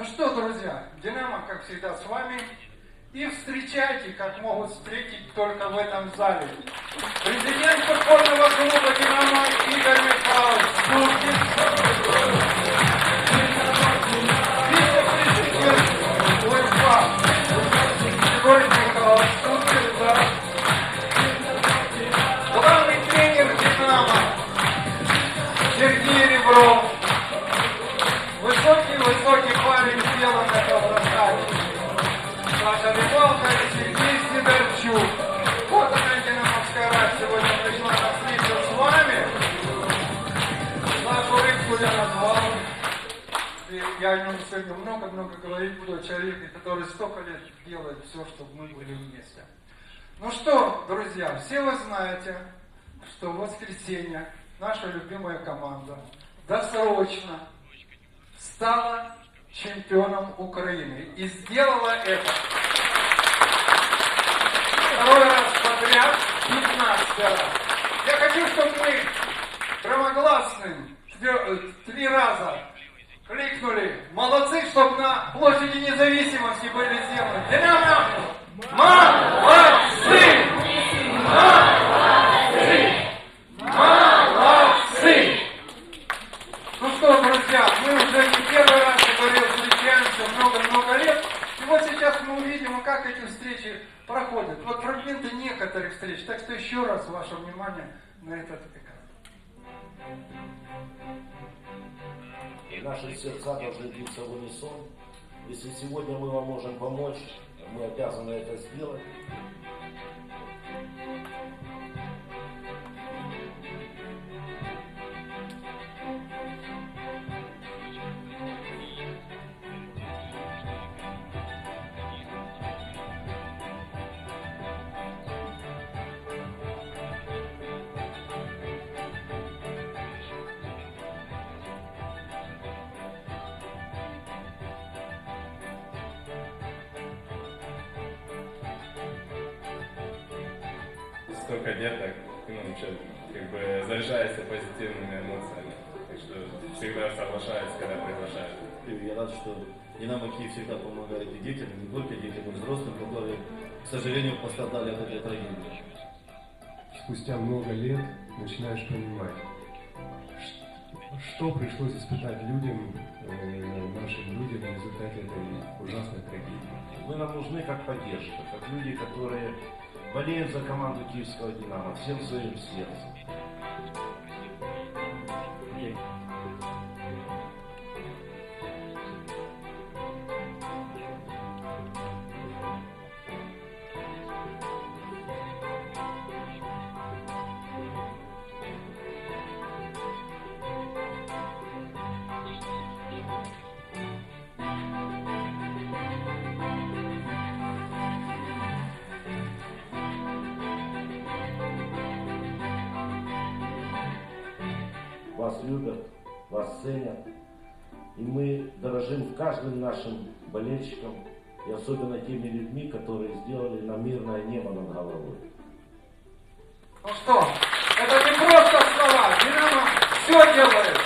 Ну что, друзья, Динамо, как всегда, с вами. И встречайте, как могут встретить только в этом зале. Президент футбольного клуба «Динамо» Игорь Михайлович. Я о нем сегодня много-много говорить буду о человеке, который столько лет делает все, чтобы мы были вместе. Ну что, друзья, все вы знаете, что в воскресенье наша любимая команда досрочно стала чемпионом Украины. И сделала это второй раз подряд, 15 раз. Я хочу, чтобы мы громогласным э, три раза крикнули «Молодцы!», чтобы на площади независимости были сделаны. Динамо! Молодцы! Молодцы! Молодцы! Ну что, друзья, мы уже не первый раз, я говорил, встречаемся много-много лет. И вот сейчас мы увидим, как эти встречи проходят. Вот фрагменты некоторых встреч. Так что еще раз ваше внимание на этот экран. Наши сердца должны биться в унисон. Если сегодня мы вам можем помочь, мы обязаны это сделать. Столько деток, ну, что, как бы заряжается позитивными эмоциями. Так что всегда соглашаюсь, когда приглашают. И Я рад, что Динамо Киев всегда помогает и детям, и не только детям, но и взрослым, которые, к сожалению, пострадали от этой трагедии. спустя много лет начинаешь понимать, что пришлось испытать людям, э, нашим людям в результате этой ужасной трагедии. Вы нам нужны как поддержка, как люди, которые болеют за команду Киевского Динамо всем своим сердцем. Вас любят, вас ценят. И мы дорожим каждым нашим болельщиком и особенно теми людьми, которые сделали нам мирное небо над головой. Ну что, это не просто слова. Динамо все делает.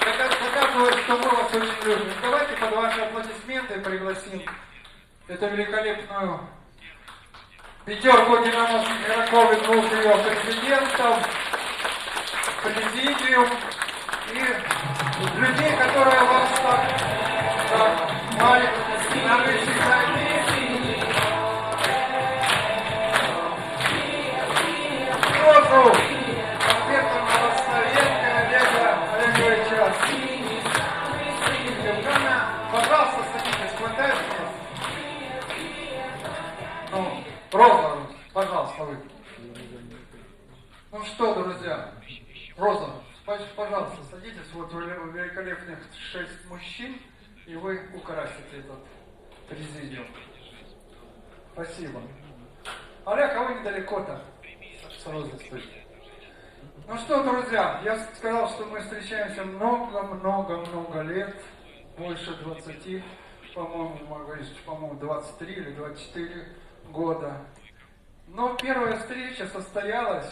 Доказывает, что мы вас очень любим. Давайте под ваши аплодисменты пригласим эту великолепную пятерку динамовских игроков и двух ее президентов, президиум и людей, которые вас так, так маленькие, великолепных шесть мужчин, и вы украсите этот президиум. Спасибо. Олег, а вы недалеко-то? Ну что, друзья, я сказал, что мы встречаемся много-много-много лет, больше 20, по-моему, могу говорить, по-моему, 23 или 24 года. Но первая встреча состоялась,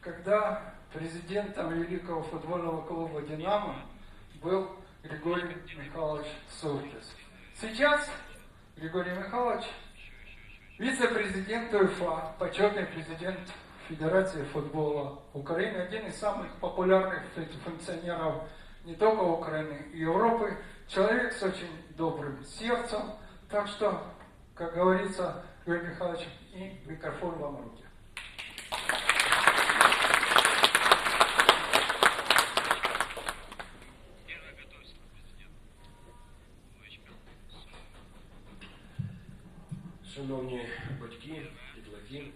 когда президентом великого футбольного клуба «Динамо» был Григорий Михайлович Суркис. Сейчас Григорий Михайлович, вице-президент УЕФА, почетный президент Федерации футбола Украины, один из самых популярных фун- функционеров не только Украины и Европы, человек с очень добрым сердцем. Так что, как говорится, Григорий Михайлович, и микрофон вам руки. Шановні батьки, дітлахи,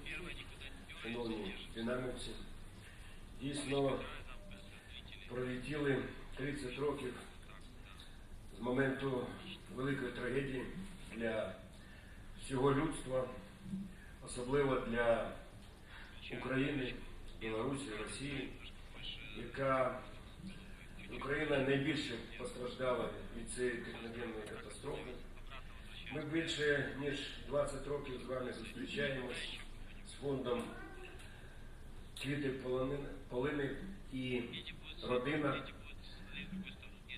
шановні динамівці, дійсно пролетіли 30 років з моменту великої трагедії для всього людства, особливо для України, Білорусі, Росії, яка Україна найбільше постраждала від цієї техногенної катастрофи. Ми більше ніж 20 років з вами зустрічаємось з фондом Квіти полини і родина.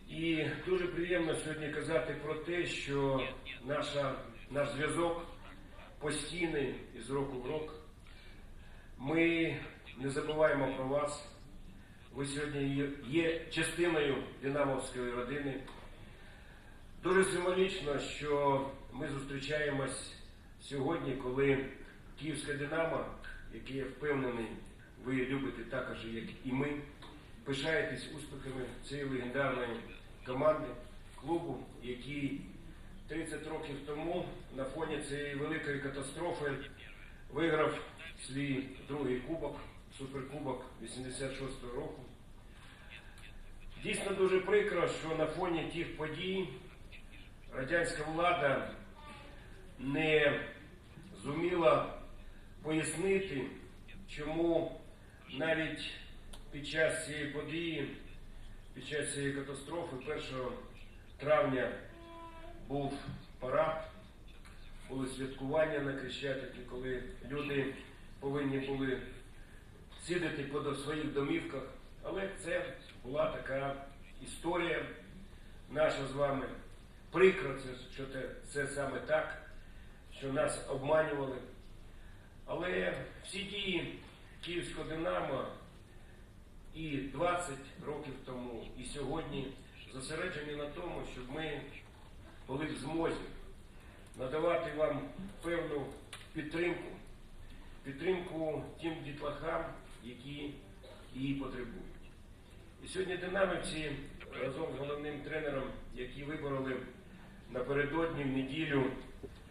І дуже приємно сьогодні казати про те, що наша, наш зв'язок постійний із року в рок. Ми не забуваємо про вас. Ви сьогодні є- частиною Динамовської родини. Дуже символічно, що ми зустрічаємось сьогодні, коли Київська Динамо, яке я впевнений, ви любите також, як і ми, пишаєтесь успіхами цієї легендарної команди, клубу, який 30 років тому на фоні цієї великої катастрофи виграв свій другий кубок, суперкубок 86-го року. Дійсно дуже прикро, що на фоні тих подій радянська влада не зуміла пояснити, чому навіть під час цієї події, під час цієї катастрофи 1 травня був парад, були святкування на Крещатику, коли люди повинні були сидіти по своїх домівках. Але це була така історія наша з вами. Прикро, що це, це саме так, що нас обманювали. Але всі дії Київського Динамо і 20 років тому, і сьогодні зосереджені на тому, щоб ми були в змозі надавати вам певну підтримку, підтримку тим дітлахам, які її потребують. І сьогодні динамівці разом з головним тренером, які вибороли напередодні в неділю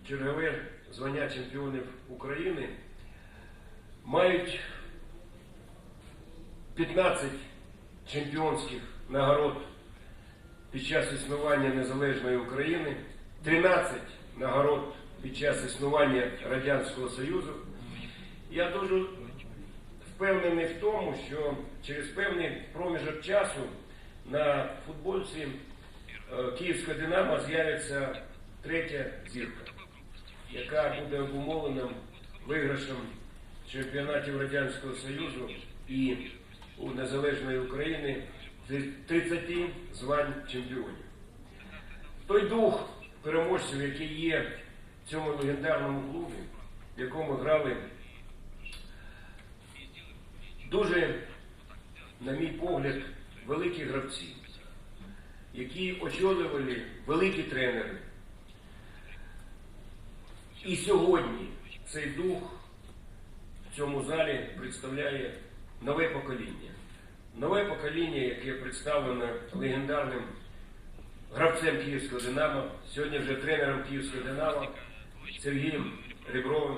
чергове звання чемпіонів України, мають 15 чемпіонських нагород під час існування Незалежної України, 13 нагород під час існування Радянського Союзу. Я дуже впевнений в тому, що через певний проміжок часу на футбольці е, Київського Динамо з'явиться третя зірка, яка буде обумовлена виграшем чемпіонатів Радянського Союзу і у Незалежної України 30 звань чемпіонів. Той дух переможців, який є в цьому легендарному клубі, в якому грали дуже, на мій погляд, великі гравці, які очолювали великі тренери. І сьогодні цей дух в цьому залі представляє нове покоління. Нове покоління, яке представлене легендарним гравцем Київського Динамо, сьогодні вже тренером Київського Динамо Сергієм Ребровим.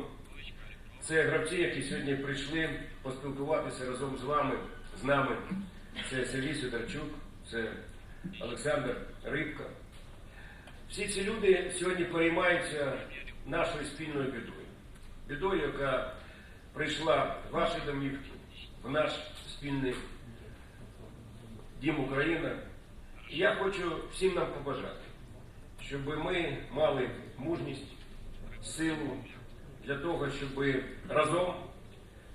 Це гравці, які сьогодні прийшли поспілкуватися разом з вами, з нами. Це Сергій Сидорчук, це Олександр Рибка. Всі ці люди сьогодні переймаються нашою спільною бідою. Бідою, яка прийшла в ваші домівки, в наш спільний дім Україна. І я хочу всім нам побажати, щоб ми мали мужність, силу для того, щоб разом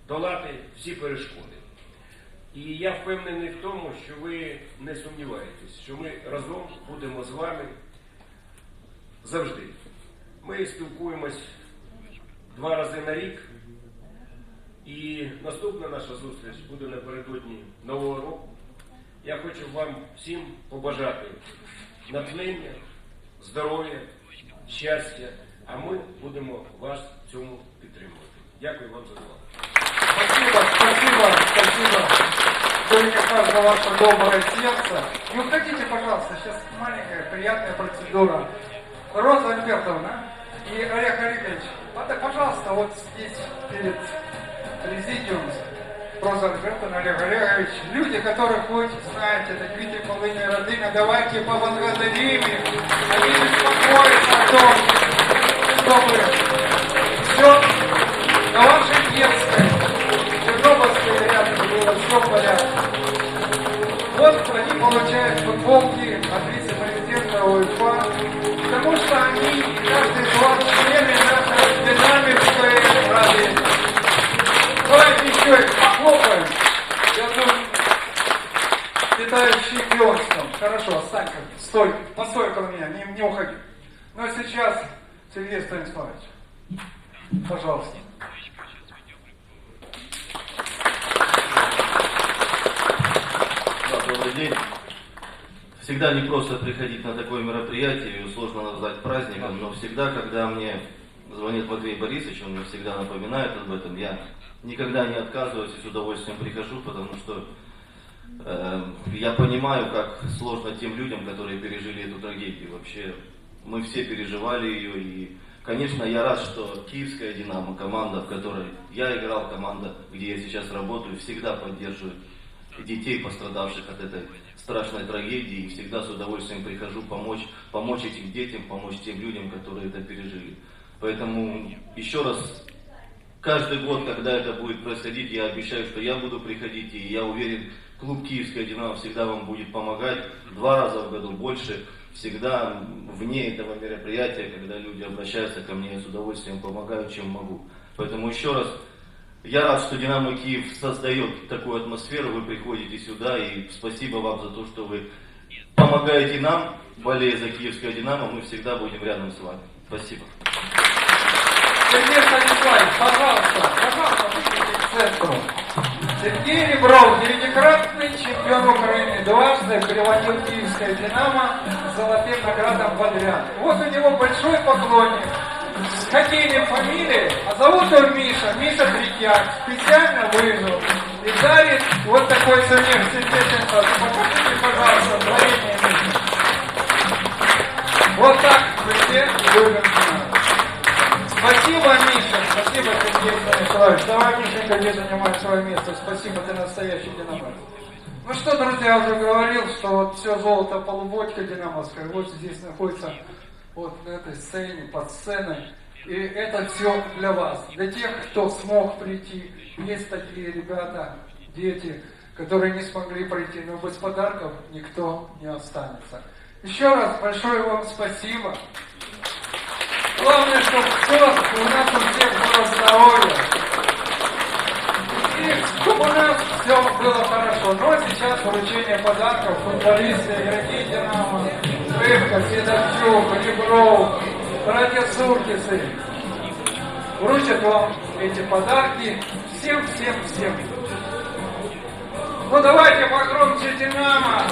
долати всі перешкоди. І я впевнений в тому, що ви не сумніваєтесь, що ми разом будемо з вами завжди. Ми спілкуємось два рази на рік. І наступна наша зустріч буде напередодні Нового року. Я хочу вам всім побажати натхнення, здоров'я, щастя, а ми будемо вас в цьому підтримувати. Дякую вам за увагу. Спасибо, мне кажется, ваше доброе сердце. Не уходите, пожалуйста, сейчас маленькая приятная процедура. Роза Альбертовна и Олег Олегович, пожалуйста, вот здесь перед президиумом Роза Альбертовна, Олег Олегович, люди, которых вы знаете, это две половины родины, давайте поблагодарим их. Они беспокоятся о том, чтобы все на вашей Сергей Станиславович, пожалуйста. Да, добрый день. Всегда не просто приходить на такое мероприятие, его сложно назвать праздником, но всегда, когда мне звонит Матвей Борисович, он мне всегда напоминает об этом, я никогда не отказываюсь и с удовольствием прихожу, потому что э, я понимаю, как сложно тем людям, которые пережили эту трагедию. Вообще, мы все переживали ее, и, конечно, я рад, что киевская «Динамо», команда, в которой я играл, команда, где я сейчас работаю, всегда поддерживает детей, пострадавших от этой страшной трагедии, и всегда с удовольствием прихожу помочь, помочь этим детям, помочь тем людям, которые это пережили. Поэтому еще раз, каждый год, когда это будет происходить, я обещаю, что я буду приходить, и я уверен, клуб «Киевская Динамо» всегда вам будет помогать, два раза в году больше, всегда вне этого мероприятия, когда люди обращаются ко мне, я с удовольствием помогаю, чем могу. Поэтому еще раз, я рад, что «Динамо Киев» создает такую атмосферу, вы приходите сюда, и спасибо вам за то, что вы помогаете нам, болея за киевское «Динамо», мы всегда будем рядом с вами. Спасибо. Сергей Станиславович, пожалуйста, пожалуйста, выйдите к центру. Сергей Ребров, девятикратный чемпион Украины, дважды переводил киевское «Динамо» золотым наградом подряд. Вот у него большой поклонник с хоккейной фамилией, а зовут его Миша, Миша Третьяк, специально выжил и дарит вот такой сувенир. Станиславович, покажите, пожалуйста, творение. Вот так мы все любим. Спасибо, Миша. Спасибо, Сергей Станиславович. Давай, Мишенька, где занимай свое место. Спасибо, ты настоящий динамовец. Ну что, друзья, я уже говорил, что вот все золото полубочка динамовская вот здесь находится, вот на этой сцене, под сценой. И это все для вас, для тех, кто смог прийти. Есть такие ребята, дети, которые не смогли прийти, но без подарков никто не останется. Еще раз большое вам спасибо. Главное, чтобы все у нас у всех было здоровье. И у нас все было хорошо. Ну а сейчас вручение подарков футболисты, игроки Динамо, Рыбка, Седовчук, Ребров, братья Суркисы. Вручат вам эти подарки. Всем, всем, всем. Ну давайте погромче Динамо.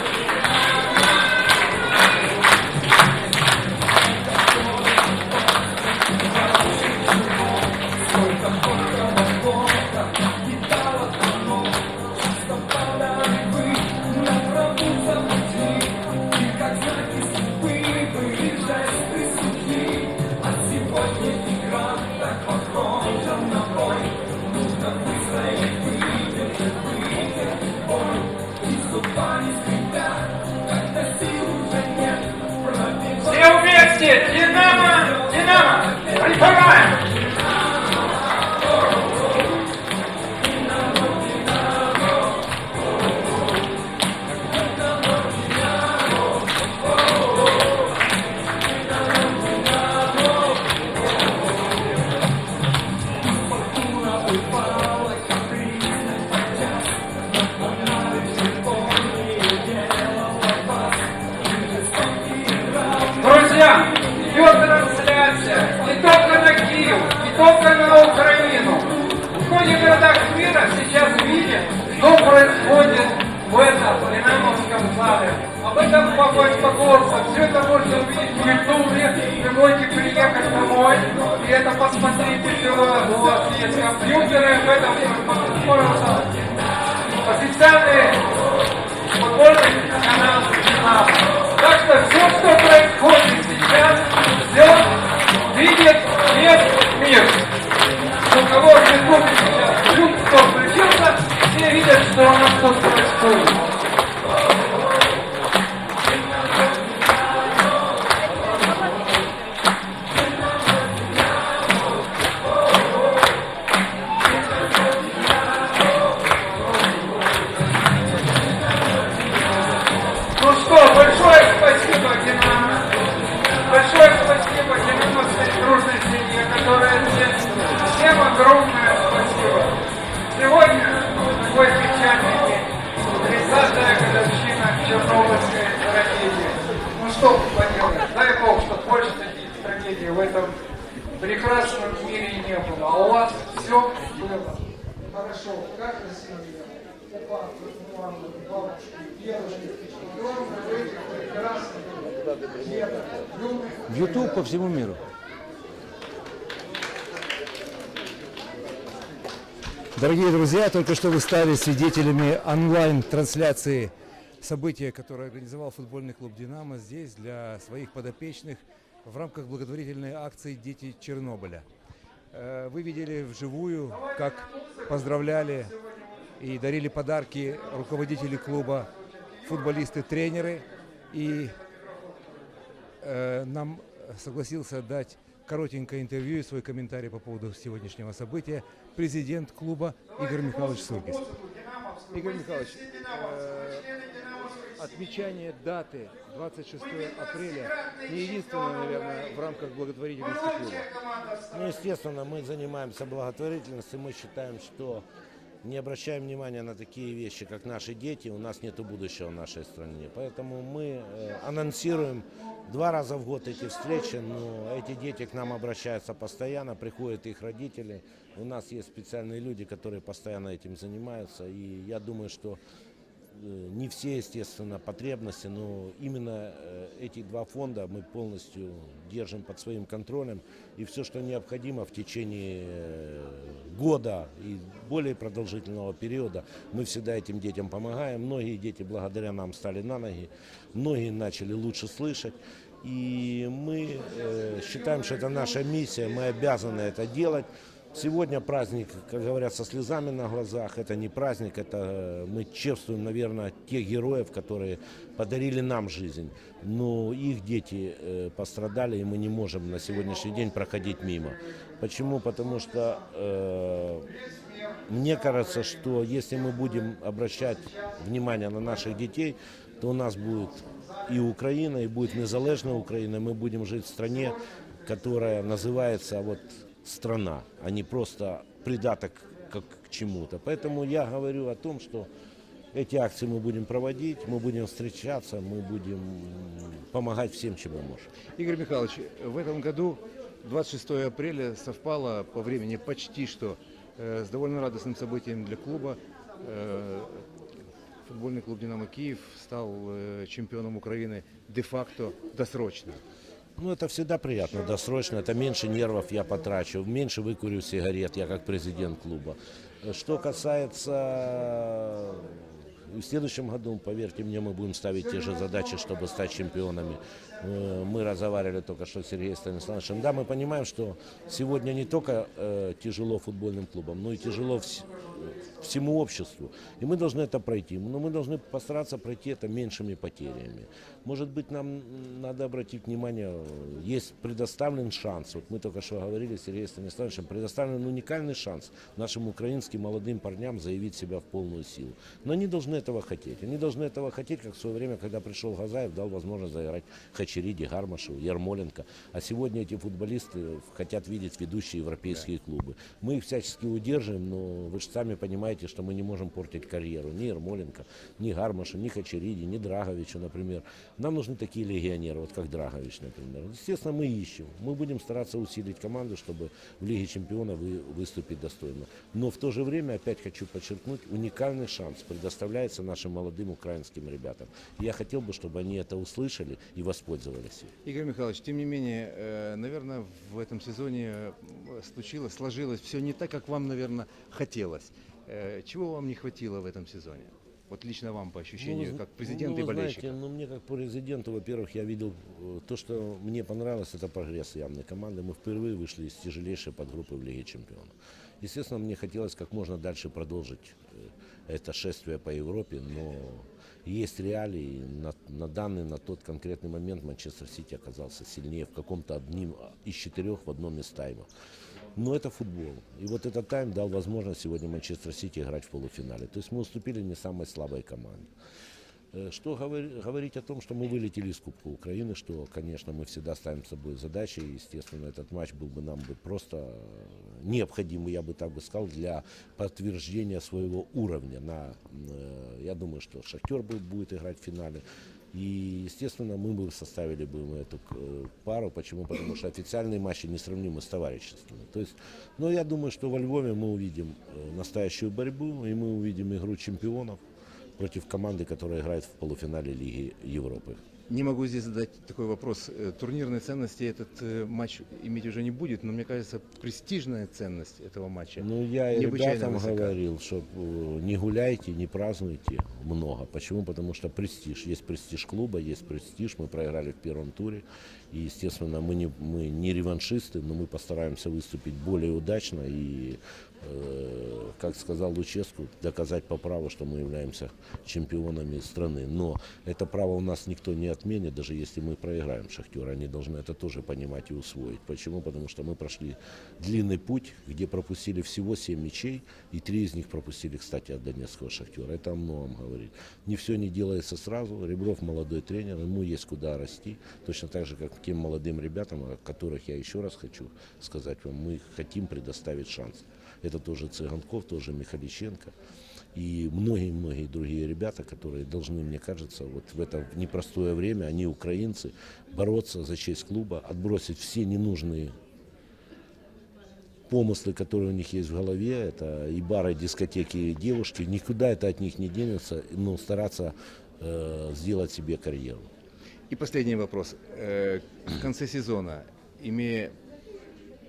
Все было хорошо. Как красиво. Опа, мамы, бабушки, дедушки. В этих прекрасных деток, юных В YouTube по всему миру. Дорогие друзья, только что вы стали свидетелями онлайн-трансляции события, которое организовал футбольный клуб «Динамо» здесь для своих подопечных в рамках благотворительной акции «Дети Чернобыля». Э, Вы видели вживую, как поздравляли и дарили подарки руководители клуба, футболисты, тренеры. И э, нам согласился дать коротенькое интервью и свой комментарий по поводу сегодняшнего события президент клуба Игорь Михайлович Суркис. Игорь Михайлович, э, отмечание даты 26 апреля не единственное, наверное, в рамках благотворительности клуба. Ну, естественно, мы занимаемся благотворительностью, мы считаем, что не обращаем внимания на такие вещи, как наши дети, у нас нет будущего в нашей стране. Поэтому мы э, анонсируем два раза в год эти встречи, но эти дети к нам обращаются постоянно, приходят их родители. У нас есть специальные люди, которые постоянно этим занимаются, и я думаю, что не все, естественно, потребности, но именно э, эти два фонда мы полностью держим под своим контролем. И все, что необходимо в течение э, года и более продолжительного периода, мы всегда этим детям помогаем. Многие дети благодаря нам стали на ноги, многие начали лучше слышать. И мы э, считаем, что это наша миссия, мы обязаны это делать. Сегодня праздник, как говорят, со слезами на глазах. Это не праздник, это э, мы чествуем, наверное, тех героев, которые подарили нам жизнь. Но их дети э, пострадали, и мы не можем на сегодняшний день проходить мимо. Почему? Потому что э, мне кажется, что если мы будем обращать внимание на наших детей, то у нас будет и Украина, и будет незалежная Украина. Мы будем жить в стране, которая называется вот страна, а не просто придаток как к чему-то. Поэтому я говорю о том, что эти акции мы будем проводить, мы будем встречаться, мы будем помогать всем, чем мы можем. Игорь Михайлович, в этом году 26 апреля совпало по времени почти что э, с довольно радостным событием для клуба. Э, Футбольный клуб «Динамо Киев» стал э, чемпионом Украины де-факто досрочно. Ну, это всегда приятно, досрочно. Это меньше нервов я потрачу, меньше выкурю сигарет, я как президент клуба. Что касается и в следующем году, поверьте мне, мы будем ставить те же задачи, чтобы стать чемпионами. Э, Мы разговаривали только что с Сергеем Станиславовичем. Да, мы понимаем, что сегодня не только э, тяжело футбольным клубам, но и тяжело вс- всему обществу. И мы должны это пройти. Но мы должны постараться пройти это меньшими потерями. Может быть, нам надо обратить внимание, есть предоставлен шанс. Вот мы только что говорили с Сергеем Станиславовичем, предоставлен уникальный шанс нашим украинским молодым парням заявить себя в полную силу. Но они должны этого хотеть. Они должны этого хотеть, как в свое время, когда пришел Газаев, дал возможность заиграть в Хачериди, Гармашев, Ярмоленко. А сегодня эти футболисты хотят видеть ведущие европейские клубы. Мы их всячески удерживаем, но вы же сами понимаете, что мы не можем портить карьеру. Ни Ярмоленко, ни Гармашу, ни Хачериди, ни Драговичу, например. Нам нужны такие легионеры, вот как Драгович, например. Естественно, мы ищем. Мы будем стараться усилить команду, чтобы в Лиге Чемпионов вы- выступить достойно. Но в то же время, опять хочу подчеркнуть, уникальный шанс предоставляется нашим молодым украинским ребятам. Я хотел бы, чтобы они это услышали и воспользовались. Им. Игорь Михайлович, тем не менее, э, наверное, в этом сезоне э, случилось, сложилось все не так, как вам, наверное, хотелось. Э, Чего вам не хватило в этом сезоне? Вот лично вам по ощущению, Ну, как ну, президент вы и болельщика. Знаете, ну, мне как президенту, во-первых, я видел то, что мне понравилось, это прогресс явной команды. Мы впервые вышли из тяжелейшей подгруппы в Лиге Чемпионов. Естественно, мне хотелось как можно дальше продолжить это шествие по Европе, но есть реалии. На, на данный, на тот конкретный момент Манчестер Сити оказался сильнее в каком-то одним из четырех в одном из таймов. Но это футбол. И вот этот тайм дал возможность сегодня Манчестер Сити играть в полуфинале. То есть мы уступили не самой слабой команде. Э, Что говори- говорить о том, что мы вылетели из Кубка Украины, что, конечно, мы всегда ставим собой задачи, и, естественно, этот матч был бы нам бы просто э, необходимый, я бы так бы сказал, для подтверждения своего уровня. На, э, я думаю, что Шахтер будет, играть в финале. И, естественно, мы бы составили бы эту пару. Почему? Потому что официальные матчи несравнимы с товарищескими. То есть, но я думаю, что во Львове мы увидим настоящую борьбу, и мы увидим игру чемпионов против команды, которая играет в полуфинале Лиги Европы. Не могу здесь задать такой вопрос. Э, Турнирной ценности этот э, матч иметь уже не будет, но мне кажется, престижная ценность этого матча. Ну, я и ребятам высока. говорил, что э, не гуляйте, не празднуйте много. Почему? Потому что престиж. Есть престиж клуба, есть престиж. Мы проиграли в первом туре. И, естественно, мы не, мы не реваншисты, но мы постараемся выступить более удачно и, э, как сказал Луческу, доказать по праву, что мы являемся чемпионами страны. Но это право у нас никто не отменит, даже если мы проиграем Шахтер. Они должны это тоже понимать и усвоить. Почему? Потому что мы прошли длинный путь, где пропустили всего 7 мячей, и три из них пропустили, кстати, от Донецкого Шахтера. Это о многом говорит. Не все не делается сразу. Ребров молодой тренер, ему есть куда расти. Точно так же, как тем молодым ребятам, о которых я еще раз хочу сказать вам, мы хотим предоставить шанс. Это тоже Цыганков, тоже Михаличенко и многие-многие другие ребята, которые должны, мне кажется, вот в это непростое время, они украинцы, бороться за честь клуба, отбросить все ненужные помыслы, которые у них есть в голове, это и бары, и дискотеки, и девушки, никуда это от них не денется, но стараться э, сделать себе карьеру. И последний вопрос. Э, В конце сезона, имея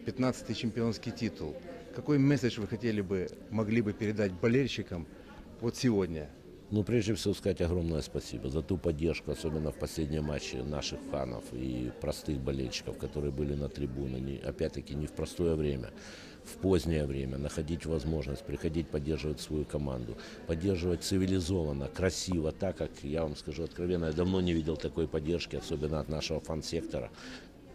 15-й чемпионский титул, какой месседж вы хотели бы, могли бы передать болельщикам вот сегодня? Ну, прежде всего, сказать огромное спасибо за ту поддержку, особенно в последнем матче наших фанов и простых болельщиков, которые были на трибуне. Не- Опять-таки, не в простое время, в позднее время, находить возможность приходить поддерживать свою команду, поддерживать цивилизованно, красиво, так как, я вам скажу откровенно, я давно не видел такой поддержки, особенно от нашего фан-сектора.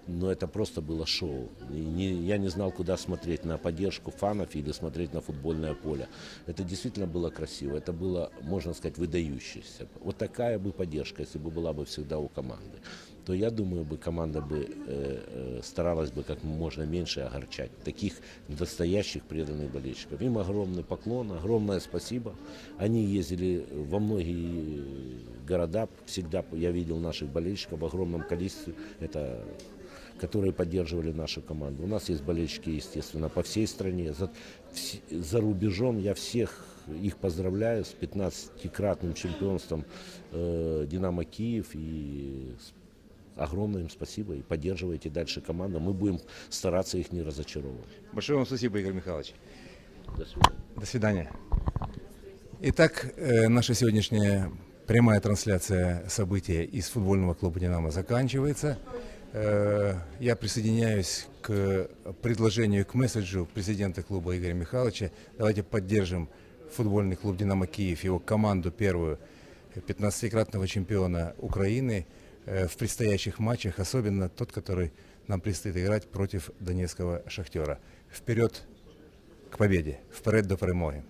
Но это просто было шоу. И не- я не знал, куда смотреть, на поддержку фанов или смотреть на футбольное поле. Это действительно было красиво, это было, можно сказать, выдающееся. Вот такая бы поддержка, если бы была бы всегда у команды, то я думаю, бы команда бы э, э, старалась бы как можно меньше огорчать таких настоящих преданных болельщиков. Им огромный поклон, огромное спасибо. Они ездили во многие города, всегда я видел наших болельщиков в огромном количестве. Это которые поддерживали нашу команду. У нас есть болельщики, естественно, по всей стране. За, вс- за рубежом я всех их поздравляю с 15-кратным чемпионством э, «Динамо Киев». И с- огромное им спасибо. И поддерживайте дальше команду. Мы будем стараться их не разочаровывать. Большое вам спасибо, Игорь Михайлович. До свидания. До свидания. Итак, э, наша сегодняшняя прямая трансляция события из футбольного клуба «Динамо» заканчивается. Э, Я присоединяюсь к предложению, к месседжу президента клуба Игоря Михайловича. Давайте поддержим футбольный клуб «Динамо Киев», его команду первую, 15-кратного чемпиона Украины э, в предстоящих матчах, особенно тот, который нам предстоит играть против донецкого «Шахтера». Вперед к победе, вперед до перемоги.